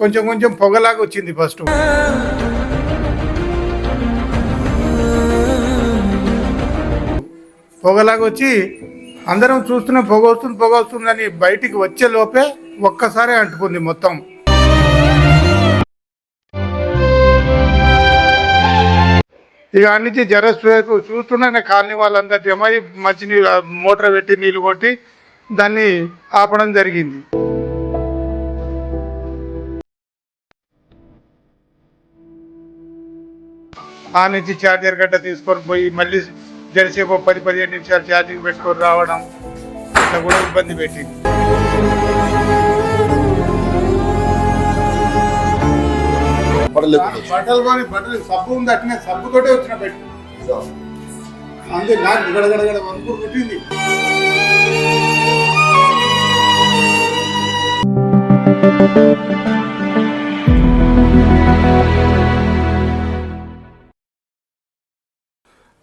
కొంచెం కొంచెం పొగలాగా వచ్చింది ఫస్ట్ పొగలాగా వచ్చి అందరం చూస్తున్నాం పొగ వస్తుంది పొగ వస్తుందని బయటికి వచ్చే లోపే ఒక్కసారి అంటుకుంది మొత్తం. ఇక అన్నించి జరస్ జరస్వేపు కాలనీ వాళ్ళందరూ జమై మంచి నీళ్ళు మోటార్ పెట్టి నీళ్ళు కొట్టి దాన్ని ఆపడం జరిగింది. ఆ నుంచి ఛార్జర్ గట్ట తీసుకొని పోయి మళ్ళీ జరసేపు పది పదిహేను నిమిషాలు ఛార్జింగ్ పెట్టుకొని రావడం ఇట్లా కూడా ఇబ్బంది పెట్టింది. బట్టలు కొని బట్టలు సబ్బు ఉంది అట్నే సబ్బుతోటే వచ్చిన బయట అంతే నాకు గడగడగడ వణుకు పుట్టింది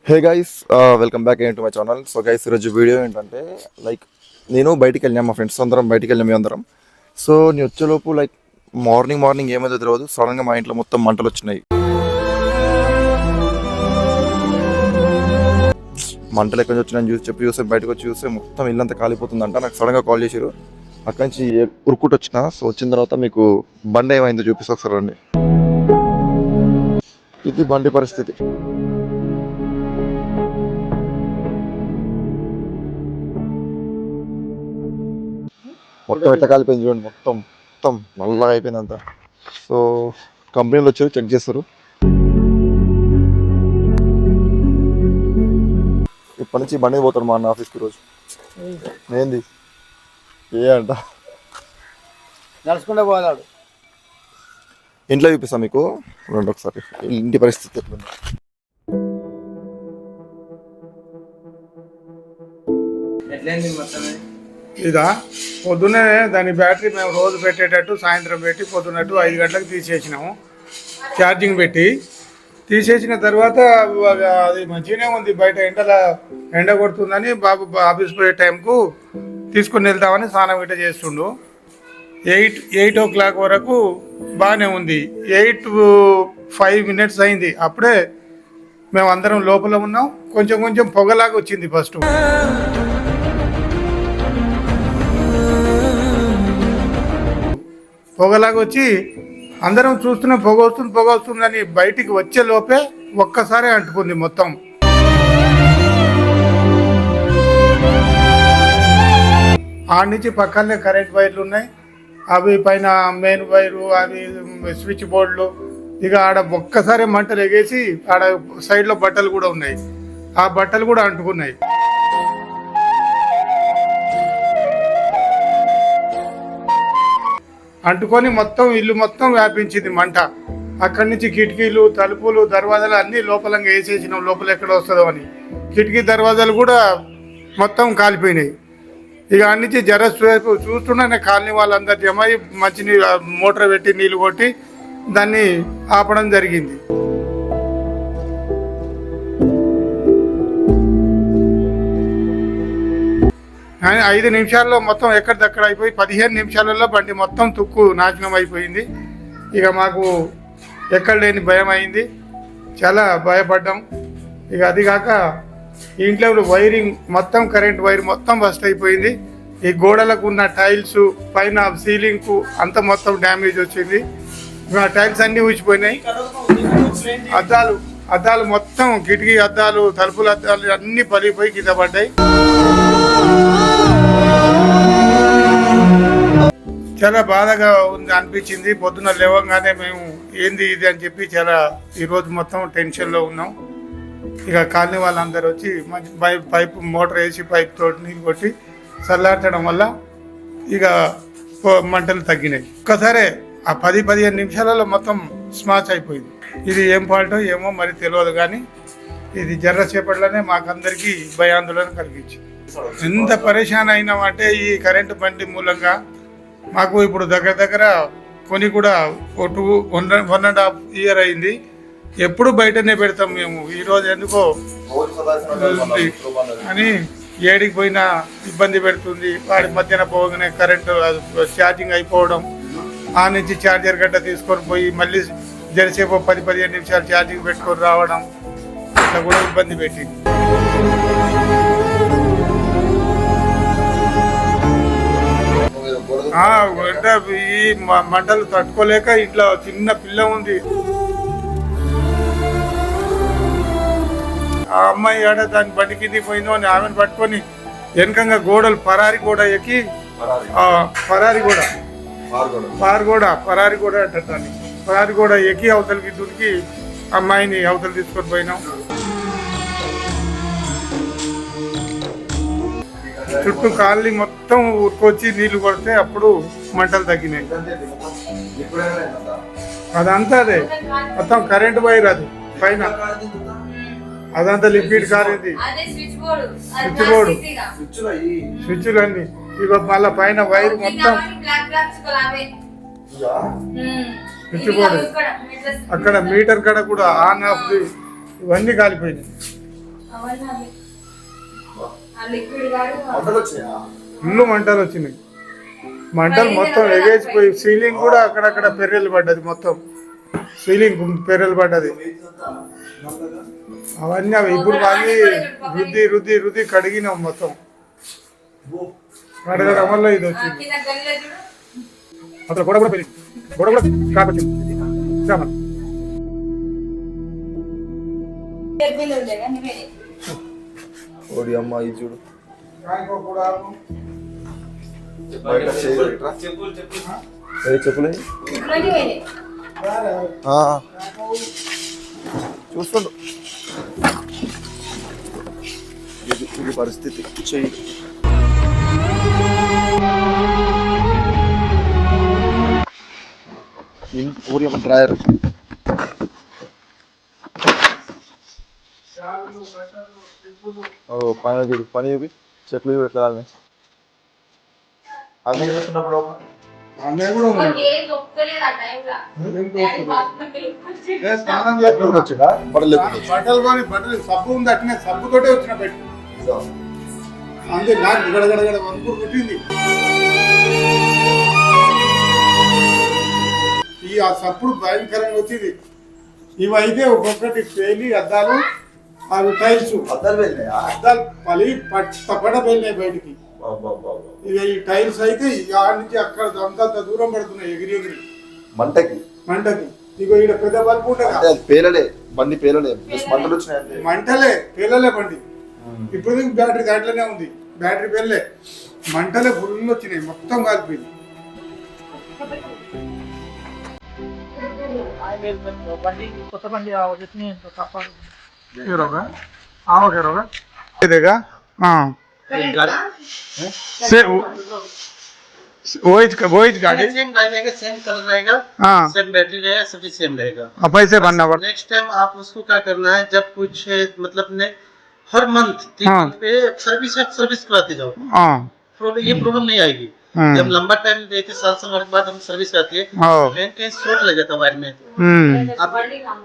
hey guys welcome back to my channel so guys ఈరోజు వీడియో ఏంటంటే లైక్ నేను బయటికి వెళ్ళాను మా ఫ్రెండ్స్ అందరం బయటికి వెళ్ళాము అందరం సో నేను వచ్చేలోపు లైక్ మార్నింగ్ మార్నింగ్ ఏమైందో తెలియదు సడన్గా మా ఇంట్లో మొత్తం మంటలు వచ్చినాయి. మంటలు ఎక్కడి నుంచి వచ్చినాయని చూసి చెప్పి చూస్తే బయటకు వచ్చి చూస్తే మొత్తం ఇల్లంతా కాలిపోతుందంట. నాకు సడన్గా కాల్ చేశారు అక్కడి నుంచి ఉరుకుట్ వచ్చిన సో వచ్చిన తర్వాత మీకు బండి ఏమైందో చూపిస్తా ఒకసారి రండి. ఇది బండి పరిస్థితి. మొత్తం ఎట్లా కాలిపోయింది చూడండి మొత్తం మొత్తం నల్లగా అయిపోయింది అంతా సో కంపెనీలో వచ్చారు చెక్ చేస్తారు. ఇప్పటి నుంచి బండి పోతాడు మా అన్న ఆఫీస్కి రోజు ఏంది? ఏ అంట? నడుచుకుంటే పోదాడు ఇంట్లో చూపిస్తాను మీకు. రెండు ఒకసారి. ఇంటి పరిస్థితి. ఎట్లుంది ఎట్లయింది మొత్తం ఇదా పొద్దున్నే దాని బ్యాటరీ మేము రోజు పెట్టేటట్టు సాయంత్రం పెట్టి పొద్దున్నట్టు ఐదు గంటలకు తీసేసినాము. ఛార్జింగ్ పెట్టి తీసేసిన తర్వాత అది మంచిగానే ఉంది. బయట ఎండల ఎండ కొడుతుందని బాబు ఆఫీస్ పోయే టైంకు తీసుకుని వెళ్తామని స్నానం గిట్ట చేస్తుండు. ఎయిట్ ఎయిట్ ఓ క్లాక్ వరకు బాగానే ఉంది. ఎయిట్ ఫైవ్ మినిట్స్ అయింది. అప్పుడే మేము అందరం లోపల ఉన్నాం. కొంచెం కొంచెం పొగలాగా వచ్చింది ఫస్ట్. పొగలాగా వచ్చి అందరం చూస్తున్న పొగ వస్తుంది పొగ వస్తుందని బయటికి వచ్చే లోపే ఒక్కసారి అంటుకుంది మొత్తం. ఆడ నుంచి పక్కనే కరెంట్ వైర్లు ఉన్నాయి. అవి పైన మెయిన్ వైరు అవి స్విచ్ బోర్డులు. ఇక ఆడ ఒక్కసారి మంటలు ఎగేసి ఆడ సైడ్లో బట్టలు కూడా ఉన్నాయి. ఆ బట్టలు కూడా అంటుకున్నాయి. అంటుకొని మొత్తం ఇల్లు మొత్తం వ్యాపించింది మంట. అక్కడి నుంచి కిటికీలు తలుపులు దర్వాజాలు అన్నీ లోపలంగా వేసేసినాం. లోపల ఎక్కడ వస్తుందో అని. కిటికీ దర్వాజాలు కూడా మొత్తం కాలిపోయినాయి. ఇక అన్నించి నుంచి జరస్వేపు చూస్తున్నానే కాలనీ వాళ్ళందరి జమ అయ్యి మంచి నీళ్ళు మోటార్ పెట్టి నీళ్ళు కొట్టి దాన్ని ఆపడం జరిగింది. ఐదు నిమిషాల్లో మొత్తం ఎక్కడిదక్కడ అయిపోయి పదిహేను నిమిషాలలో బండి మొత్తం తుక్కు నాశనం అయిపోయింది. ఇక మాకు ఎక్కడ లేని భయం అయింది. చాలా భయపడ్డాం. ఇక అది కాక ఇంట్లో వైరింగ్ మొత్తం కరెంట్ వైర్ మొత్తం బస్ట్ అయిపోయింది. ఈ గోడలకు ఉన్న టైల్స్ పైన సీలింగ్కు అంత మొత్తం డ్యామేజ్ వచ్చింది. ఆ టైల్స్ అన్నీ ఊచిపోయినాయి. అద్దాలు అద్దాలు మొత్తం కిటికీ అద్దాలు తలుపుల అద్దాలు అన్నీ పలిగిపోయి కింద పడ్డాయి. చాలా బాధగా ఉంది అనిపించింది. పొద్దున లేవగానే మేము ఏంది ఇది? అని చెప్పి చాలా ఈరోజు మొత్తం టెన్షన్లో ఉన్నాం. ఇక కాలనీ వాళ్ళందరూ వచ్చి మంచి పైప్ పైప్ మోటార్ వేసి పైప్ తోటి నీళ్ళు కొట్టి చల్లార్చడం వల్ల ఇక మంటలు తగ్గినాయి. ఒక్కసారే ఆ పది పదిహేను నిమిషాలలో మొత్తం స్మాచ్ అయిపోయింది. ఇది ఏం ఫాల్టో ఏమో మరి తెలియదు కానీ ఇది జర్ర చేపట్లనే మాకందరికీ భయాందోళన కలిగించింది. ఎంత పరేషాన్ అయినామంటే ఈ కరెంటు బండి మూలంగా మాకు ఇప్పుడు దగ్గర దగ్గర కొని కూడా ఒక two one one and half year అయింది. ఎప్పుడు బయటనే పెడతాం మేము. ఈరోజు ఎందుకో అని ఏడికి పోయినా ఇబ్బంది పెడుతుంది. వాడి మధ్యన పోగానే కరెంటు ఛార్జింగ్ అయిపోవడం. ఆ నుంచి ఛార్జర్ గడ్డ తీసుకొని పోయి మళ్ళీ జరిసేపు పది పదిహేను నిమిషాలు ఛార్జింగ్ పెట్టుకొని రావడం. అట్లా కూడా ఇబ్బంది పెట్టింది. అంటే ఈ మ- మంటలు తట్టుకోలేక ఇట్లా చిన్న పిల్ల ఉంది. ఆ అమ్మాయి ఆడ దాని బండి కింది పోయిందో అని ఆమెను పట్టుకొని వెనకంగా గోడలు పరారి గోడ ఎక్కి పరారి గోడ. పారి గోడ పరారి గోడ అంటారు దాన్ని. పరారి గోడ ఎక్కి అవతలకి దునికి అమ్మాయిని అవతలు తీసుకొని పోయినాం. చుట్టూ కాలనీ మొత్తం ఉరుకొచ్చి నీళ్ళు కొడితే అప్పుడు మంటలు తగ్గినాయి. అదంతా అదే. మొత్తం కరెంట్ వైర్ అది పైన. అదంతా లిక్విడ్ కారేది అదే స్విచ్ బోర్డు. Switch board. స్విచ్లు అన్ని ఇక మళ్ళా పైన వైర్ మొత్తం. స్విచ్ ఇది బోర్డు. అక్కడ మీటర్ కాడ కూడా ఆన్ ఆఫ్ ది ఇవన్నీ కాలిపోయినాయి. ఫుల్ మంటలు వచ్చినాయి. మంటలు మొత్తం ఎగేసిపోయి సీలింగ్ కూడా అక్కడక్కడ పెర్రెలు పడ్డది మొత్తం. సీలింగ్ పెర్రెలు పడ్డది. అవన్నీ అవి ఇప్పుడు మళ్ళీ రుద్ది రుద్ది రుద్ది కడిగినాం మొత్తం. కడగడం వల్ల ఇది వచ్చింది. అసలు గొడవ కూడా పెరిగింది. గొడవ కూడా కాకొచ్చింది. ఓడి అమ్మ ఇది చూడు. బయట చెప్పులే. చూస్తుండు. ఇది ఇది పరిస్థితి. చెయ్యి. ఇన్- ఊరి అమ్మ డ్రాయర్ ఓ పని చూడు పని చూపి చెట్లు చూడు ఎట్లా. అన్నీ చూస్తున్నప్పుడు అన్నయ్య కూడా స్నానం బట్టలు లేకుండా బట్టలు కొని బట్టలు సబ్బు ఉంది అట్నే సబ్బుతోటే వచ్చిన బయట. అంతే నాకు గడగడగడ వణుకు పుట్టింది ఈ ఆ సప్పుడు భయంకరంగా వచ్చింది. ఇవైతే ఒక్కొక్కటి పేలి అద్దాలు. అవి టైల్స్. అద్దాలు అద్దాలు పలి పట్టపడ వెళ్ళినాయి బయటికి. ఇక ఈ టైల్స్ అయితే ఆ నుంచి అక్కడ అంత దూరం పడుతున్నాయి ఎగిరి ఎగిరి. మంటకి. మంటకి. ఇగో ఈడ పెద్ద బల్బు ఉండగా అది పేలలే. బండి పేలలే. మంటలు వచ్చినాయి మంటలే పేలలే బండి. ఇప్పుడు బ్యాటరీ దాంట్లోనే ఉంది. బ్యాటరీ పెళ్ళే మంటలే ఫుల్ వచ్చినాయి. మొత్తం కాలిపోయింది. కొత్త బండి కాపాడు ये रोगा आओ के रोगा ये देगा हाँ। से वही वही गाड़ी। सेम रहेगा सेम कलर रहेगा। हाँ। सेम बैटरी रहेगा सब चीज़ सेम रहेगा। अब भरना पड़ता। नेक्स्ट टाइम आप उसको क्या करना है जब कुछ मतलब ने हर मंथ तीन हाँ। पे सर्विस सर्विस कराते जाओ। हाँ। ये प्रॉब्लम नहीं आएगी। जब लंबा टाइम देते साल साल के बाद हम सर्विस कराती है कहीं कहीं लग जाता वायर में। हम्म। अब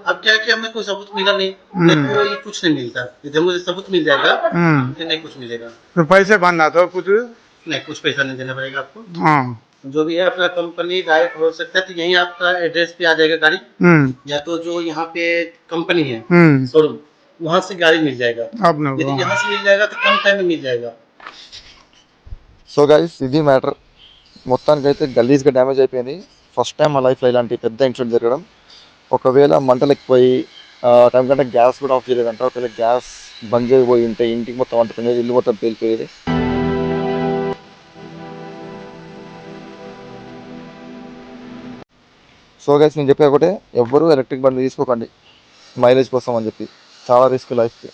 अब क्या है कि हमें कोई सबूत मिला नहीं। तो ये कुछ नहीं मिलता। इधर मुझे सबूत मिल जाएगा हम्म। नहीं कुछ मिलेगा। तो पैसे भरना तो कुछ? नहीं कुछ पैसा नहीं देना पड़ेगा आपको। हाँ। जो भी है अपना कंपनी डायरेक्ट हो सकता है तो यहीं आपका एड्रेस पे आ जाएगा गाड़ी। हम्म। या तो जो यहाँ पे कंपनी है हम्म। शोरूम वहाँ से गाड़ी मिल जाएगा। यदि यहाँ से मिल जाएगा तो कम टाइम में मिल जाएगा। సో గైస్ ఇది మ్యాటర్ మొత్తానికి అయితే గలీజ్గా డ్యామేజ్ అయిపోయింది. ఫస్ట్ టైం మా లైఫ్లో ఇలాంటి పెద్ద ఇన్సిడెంట్ జరగడం. ఒకవేళ మంటలెక్కిపోయి ఆ టైం కంటే గ్యాస్ కూడా ఆఫ్ చేయలేదంట. ఒకవేళ గ్యాస్ బంద్ చేయబోయి ఉంటే ఇంటికి మొత్తం అంత పని ఇల్లు మొత్తం పేలిపోయేది. సో గైస్ నేను చెప్పే ఒకటే ఎవ్వరూ ఎలక్ట్రిక్ బండి తీసుకోకండి. మైలేజ్ కోసం అని చెప్పి. చాలా రిస్క్ లైఫ్కి